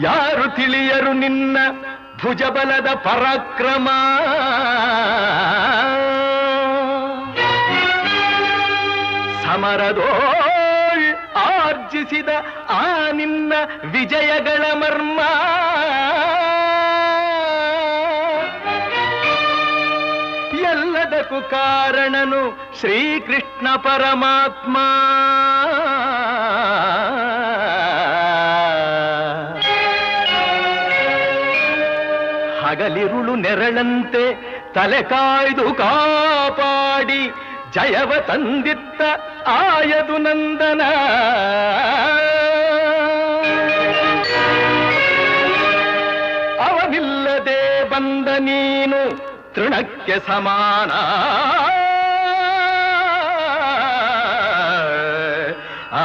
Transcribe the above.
ಯಾರು ತಿಳಿಯರು ನಿನ್ನ ಭುಜಬಲದ ಪರಾಕ್ರಮ? ಸಮರದೋಳ್ ಆರ್ಜಿಸಿದ ಆ ನಿನ್ನ ವಿಜಯಗಳ ಮರ್ಮ. ಎಲ್ಲದಕ್ಕೂ ಕಾರಣನು ಶ್ರೀಕೃಷ್ಣ ಪರಮಾತ್ಮ. ಹಗಲಿರುಳು ನೆರಳಂತೆ ತಲೆ ಕಾಯ್ದು ಕಾಪಾಡಿ ಜಯವ ತಂದಿತ್ತ ಆಯದು ನಂದನ. ಅವನಿಲ್ಲದೆ ಬಂದ ನೀನು ತೃಣಕ್ಕೆ ಸಮಾನ. ಆ